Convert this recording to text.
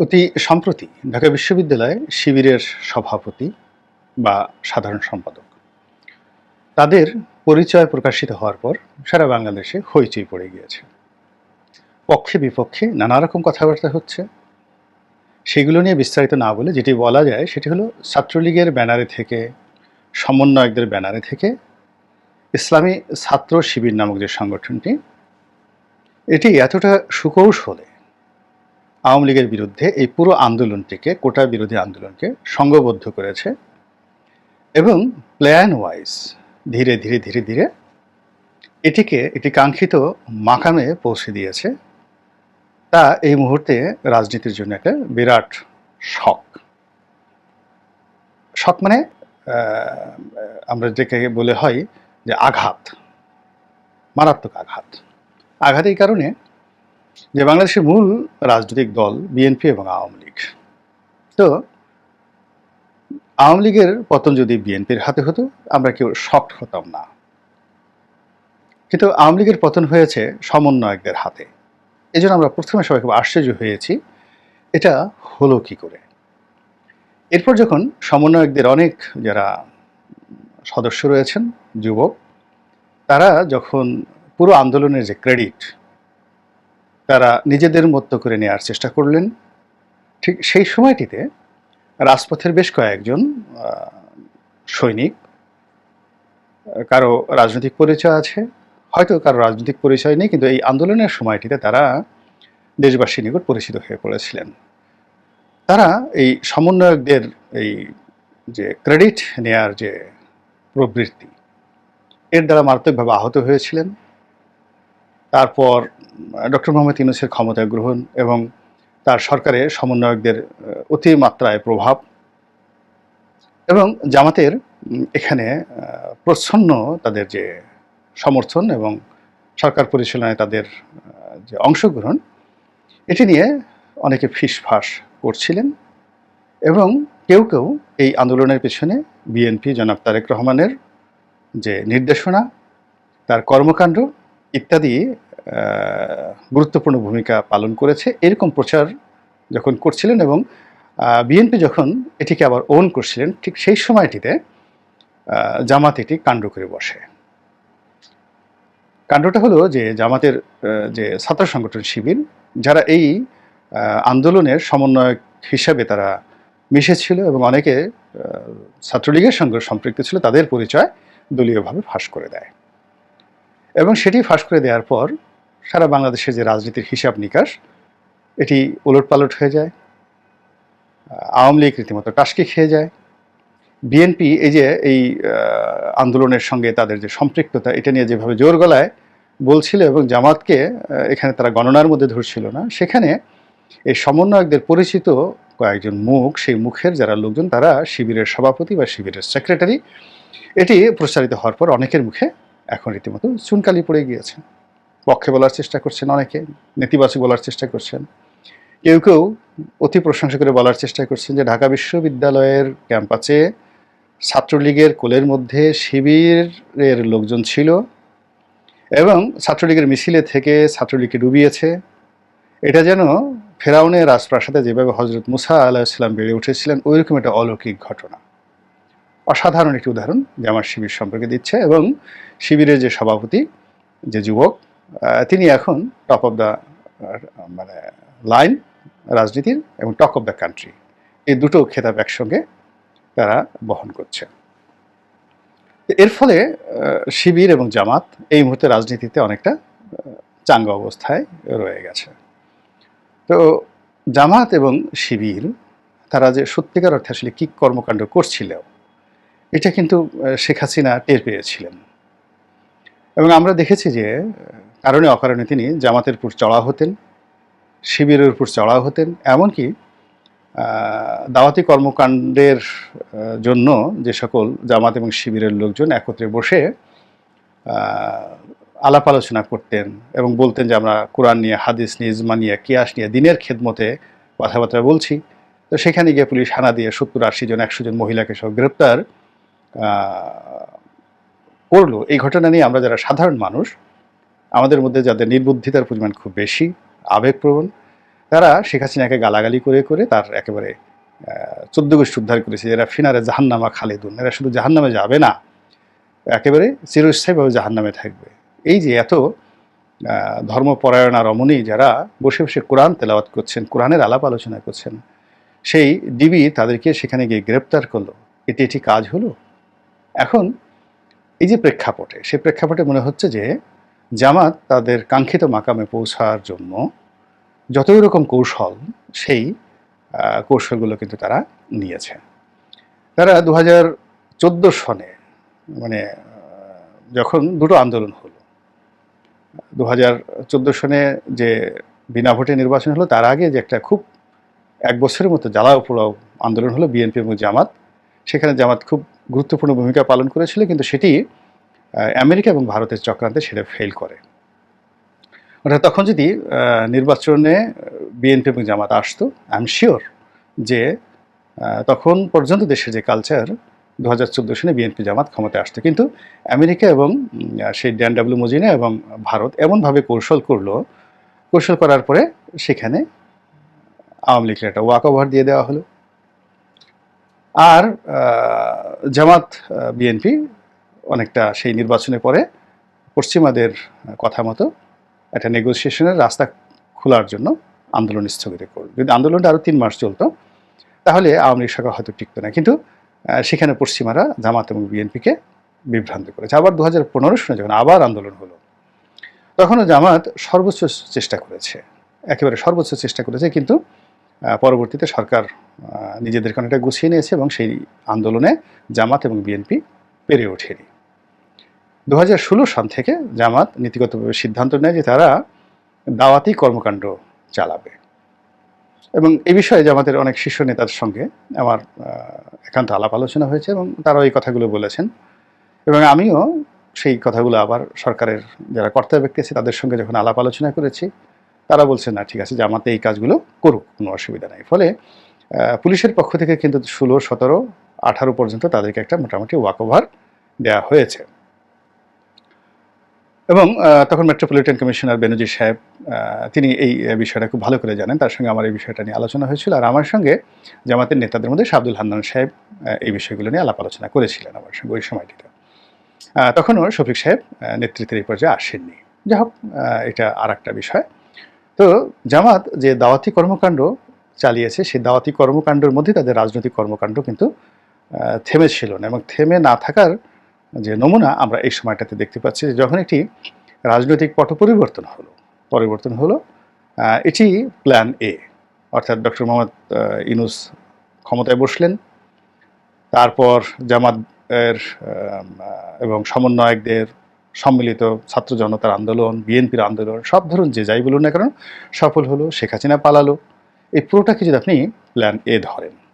অতি সম্প্রতি ঢাকা বিশ্ববিদ্যালয়ে শিবিরের সভাপতি বা সাধারণ সম্পাদক। তাদের পরিচয় প্রকাশিত হওয়ার পর সারা বাংলাদেশে হইচই পড়ে গিয়েছে। পক্ষে বিপক্ষে নানা রকম কথাবার্তা হচ্ছে। সেগুলো নিয়ে বিস্তারিত না বলে যেটি বলা যায় সেটি হলো ছাত্রলীগের ব্যানারে থেকে, সমন্বয়কদের ব্যানারে থেকে, ইসলামী ছাত্র শিবির নামক যে সংগঠনটি, এটি এতটা সুকৌশলে আওয়ামী লীগের বিরুদ্ধে এই পুরো আন্দোলনটিকে, কোটা বিরোধী আন্দোলনকে সংঘবদ্ধ করেছে এবং প্ল্যান ওয়াইজ ধীরে ধীরে ধীরে ধীরে এটিকে একটি কাঙ্ক্ষিত মাকামে পৌঁছে দিয়েছে। তা এই মুহূর্তে রাজনীতির জন্য একটা বিরাট শখ। শখ মানে আমরা যেটাকে বলে হয় যে আঘাত, মারাত্মক আঘাত। আঘাত এই কারণে যে বাংলাদেশের মূল রাজনৈতিক দল বিএনপি এবং আওয়ামী লীগ। তো আওয়ামী লীগের পতন যদি বিএনপির হাতে হতো, আমরা কেউ শক্ট হতাম না। কিন্তু আওয়ামী লীগের পতন হয়েছে সমন্বয়কদের হাতে। এই জন্য আমরা প্রথমে সবাই খুব আশ্চর্য হয়েছি, এটা হলো কি করে? এরপর যখন সমন্বয়কদের অনেক যারা সদস্য রয়েছেন, যুবক, তারা যখন পুরো আন্দোলনের যে ক্রেডিট তারা নিজেদের মতো করে নেওয়ার চেষ্টা করলেন। ঠিক সেই সময়টিতে রাজপথের বেশ কয়েকজন সৈনিক, কারও রাজনৈতিক পরিচয় আছে, হয়তো কারও রাজনৈতিক পরিচয় নেই, কিন্তু এই আন্দোলনের সময়টিতে তারা দেশবাসীর নিকট পরিচিত হয়ে পড়েছিলেন। তারা এই সমন্বয়কদের এই যে ক্রেডিট নেয়ার যে প্রবৃত্তি, এর দ্বারা মারাত্মকভাবে আহত হয়েছিলেন। তারপর ডক্টর মোহাম্মদ ইউনুসের ক্ষমতা গ্রহণ এবং তার সরকারে সমন্বয়কদের অতিমাত্রায় প্রভাব এবং জামাতের এখানে প্রচ্ছন্ন তাদের যে সমর্থন এবং সরকার পরিচালনায় তাদের যে অংশগ্রহণ, এটি নিয়ে অনেকে ফিসফাস করছিলেন এবং কেউ কেউ এই আন্দোলনের পেছনে বিএনপি জনাব তারেক রহমানের যে নির্দেশনা, তার কর্মকাণ্ড ইত্যাদি গুরুত্বপূর্ণ ভূমিকা পালন করেছে। এরকম প্রচার যখন করছিলেন এবং বিএনপি যখন এটিকে আবার ওন করছিলেন, ঠিক সেই সময়টিতে জামাত এটি কাণ্ড করে বসে। কাণ্ডটা হলো যে জামাতের যে ছাত্র সংগঠন শিবির, যারা এই আন্দোলনের সমন্বয়ক হিসাবে তারা মিশেছিল এবং অনেকে ছাত্রলীগের সঙ্গে সম্পৃক্ত ছিল, তাদের পরিচয় দলীয়ভাবে ফাঁস করে দেয়। এবং সেটি ফাঁস করে দেওয়ার পর সারা বাংলাদেশের যে রাজনীতির হিসাব নিকাশ, এটি ওলটপালট হয়ে যায়। আওয়ামী লীগ রীতিমতো টাসকি খেয়ে যায়। বিএনপি এই যে, এই আন্দোলনের সঙ্গে তাদের যে সম্পৃক্ততা, এটা নিয়ে যেভাবে জোর গলায় বলছিল এবং জামাতকে এখানে তারা গণনার মধ্যে ধরছিল না, সেখানে এই সমন্বয়কদের পরিচিত কয়েকজন মুখ, সেই মুখের যারা লোকজন, তারা শিবিরের সভাপতি বা শিবিরের সেক্রেটারি, এটি প্রচারিত হওয়ার পর অনেকের মুখে এখন রীতিমতো চুনকালি পড়ে গিয়েছে পক্ষে বলার চেষ্টা করছেন অনেকে, নেতিবাচক বলার চেষ্টা করছেন। কেউ কেউ অতি প্রশংসা করে বলার চেষ্টা করছেন যে ঢাকা বিশ্ববিদ্যালয়ের ক্যাম্পাসে ছাত্রলীগের কোলের মধ্যে শিবিরের লোকজন ছিল এবং ছাত্রলীগের মিছিলে থেকে ছাত্রলীগকে ডুবিয়েছে। এটা যেন ফেরাউনের রাজপ্রাসাদে যেভাবে হজরত মুসা আলাহিসাল্লাম বেড়ে উঠেছিলেন, ওইরকম একটা অলৌকিক ঘটনা। অসাধারণ একটি উদাহরণ যে আমার শিবির সম্পর্কে দিচ্ছে এবং শিবিরের যে সভাপতি, যে যুবক তিনি এখন টপ অফ দ্য মানে লাইন রাজনীতির এবং টক অফ দ্য কান্ট্রি এই দুটো খেতাব একসঙ্গে তারা বহন করছে। এর ফলে শিবির এবং জামাত এই মুহূর্তে রাজনীতিতে অনেকটা চাঙ্গা অবস্থায় রয়ে গেছে। তো জামাত এবং শিবির, তারা যে সত্যিকার অর্থে আসলে কী কর্মকাণ্ড করছিল এটা কিন্তু শেখ হাসিনা টের পেয়েছিলেন। এবং আমরা দেখেছি যে, কারণে অকারণে তিনি জামাতের উপর চড়া হতেন, শিবিরের উপর চড়া হতেন, এমনকি দাওয়াতি কর্মকাণ্ডের জন্য যে সকল জামাত এবং শিবিরের লোকজন একত্রে বসে আলাপ আলোচনা করতেন এবং বলতেন যে, আমরা কোরআন নিয়ে, হাদিস নিয়ে, ইজমা নিয়ে, কিয়াস নিয়ে, দিনের খেদমতে কথাবার্তা বলছি। তো সেখানে গিয়ে পুলিশ হানা দিয়ে সত্তর আশি জন, একশো জন মহিলাকে সব গ্রেপ্তার করল। এই ঘটনা নিয়ে আমরা যারা সাধারণ মানুষ, আমাদের মধ্যে যাদের নির্বুদ্ধিতার পরিমাণ খুব বেশি, আবেগপ্রবণ, তারা শেখ হাসিনাকে গালাগালি করে করে তার একেবারে চোদ্দ গোষ্ঠী উদ্ধার করেছে। এরা ফিনারে জাহান্নামা খালেদুন। এরা শুধু জাহান্নামে যাবে না, একেবারে চিরস্থায়ীভাবে জাহান্নামে থাকবে। এই যে এত ধর্মপরায়ণা রমণী যারা বসে বসে কোরআন তেলাওয়াত করছেন, কোরআনের আলাপ আলোচনা করছেন, সেই ডিবি তাদেরকে সেখানে গিয়ে গ্রেপ্তার করল। এটি এটি কাজ হলো? এখন এই যে প্রেক্ষাপটে, সেই প্রেক্ষাপটে মনে হচ্ছে যে জামাত তাদের কাঙ্ক্ষিত মাকামে পৌঁছার জন্য যতই রকম কৌশল, সেই কৌশলগুলো কিন্তু তারা নিয়েছে। তারা দু হাজার চোদ্দ সনে মানে যখন দুটো আন্দোলন হলো দু হাজার চোদ্দ সনে যে বিনা ভোটে নির্বাচন হলো, তার আগে যে একটা খুব এক বছরের মতো জ্বালাও পোড়াও আন্দোলন হলো বিএনপি এবং জামাত। সেখানে জামাত খুব গুরুত্বপূর্ণ ভূমিকা পালন করেছিল, কিন্তু সেটি আমেরিকা এবং ভারতের চক্রান্তে সেটা ফেল করে। অর্থাৎ তখন যদি নির্বাচনে বিএনপি এবং জামাত আসতো আই এম শিওর যে তখন পর্যন্ত দেশের যে কালচার দু হাজার চোদ্দ সালে বিএনপি জামাত ক্ষমতায় আসতো। কিন্তু আমেরিকা এবং সেই ড্যান ডাব্লিউ মজিনা এবং ভারত এমনভাবে কৌশল করল, কৌশল করার পরে সেখানে আওয়ামী লীগের একটা ওয়াক ওভার দিয়ে দেওয়া হলো। আর জামাত বিএনপি অনেকটা সেই নির্বাচনের পরে পশ্চিমাদের কথা মতো একটা নেগোসিয়েশনের রাস্তা খোলার জন্য আন্দোলন স্থগিত করল যদি আন্দোলনটা আরও তিন মাস চলতো, তাহলে আওয়ামী লীগ সরকার হয়তো টিকতো না। কিন্তু সেখানে পশ্চিমারা জামাত এবং বিএনপিকে বিভ্রান্ত করেছে। আবার দু হাজার পনেরো সনে যখন আবার আন্দোলন হলো, তখনও জামাত সর্বোচ্চ চেষ্টা করেছে। একেবারে সর্বোচ্চ চেষ্টা করেছে, কিন্তু পরবর্তীতে সরকার আহ, নিজেদের অনেকটা গুছিয়ে নিয়েছে এবং সেই আন্দোলনে জামাত এবং বিএনপি পেরে ওঠেনি। দু হাজার ষোলো সাল থেকে জামাত নীতিগতভাবে সিদ্ধান্ত নেয় যে তারা দাওয়াতি কর্মকাণ্ড চালাবে। এবং এ বিষয়ে জামাতের অনেক শীর্ষ নেতার সঙ্গে আমার একান্ত আলাপ আলোচনা হয়েছে এবং তারাও এই কথাগুলো বলেছেন। এবং আমিও সেই কথাগুলো আবার সরকারের যারা কর্তা ব্যক্তি আছে তাদের সঙ্গে যখন আলাপ আলোচনা করেছি তারা বলছেন না ঠিক আছে জামাতে এই কাজগুলো করুক কোনো অসুবিধা নাই। ফলে পুলিশের পক্ষ থেকে কিন্তু ষোলো, সতেরো, আঠারো পর্যন্ত তাদেরকে একটা মোটামুটি ওয়াক ওভার দেওয়া হয়েছে। এবং তখন মেট্রোপলিটন কমিশনার বেনজির সাহেব তিনি এই বিষয়টা খুব ভালো করে জানেন। তার সঙ্গে আমার এই বিষয়টা নিয়ে আলোচনা হয়েছিল। আর আমার সঙ্গে জামাতের নেতাদের মধ্যে শাব্দুল হান্নান সাহেব এই বিষয়গুলো নিয়ে আলাপ আলোচনা করেছিলেন আমার সঙ্গে ওই সময়টিতে। তখনও শফিক সাহেব নেতৃত্বের এই পর্যায়ে আসেননি। যাই হোক এটা আর একটা বিষয়। তো জামাত যে দাওয়াতি কর্মকাণ্ড চালিয়েছে, সেই দাওয়াতি কর্মকাণ্ডের মধ্যে তাদের রাজনৈতিক কর্মকাণ্ড কিন্তু থেমে ছিল না এবং থেমে না থাকার যে নমুনা আমরা এই সময়টাতে দেখতে পাচ্ছি যে যখন একটি রাজনৈতিক পট পরিবর্তন হলো পরিবর্তন হলো এটি প্ল্যান এ অর্থাৎ ডক্টর মোহাম্মদ ইনুস ক্ষমতায় বসলেন, তারপর জামাত এর এবং সমন্বয়কদের সম্মিলিত ছাত্র জনতার আন্দোলন, বিএনপির আন্দোলন, সব ধরুন যে যাই বলুন না কেন, সফল হলো, শেখ হাসিনা পালালো। এই পুরোটা যদি আপনি প্ল্যান এ ধরেন।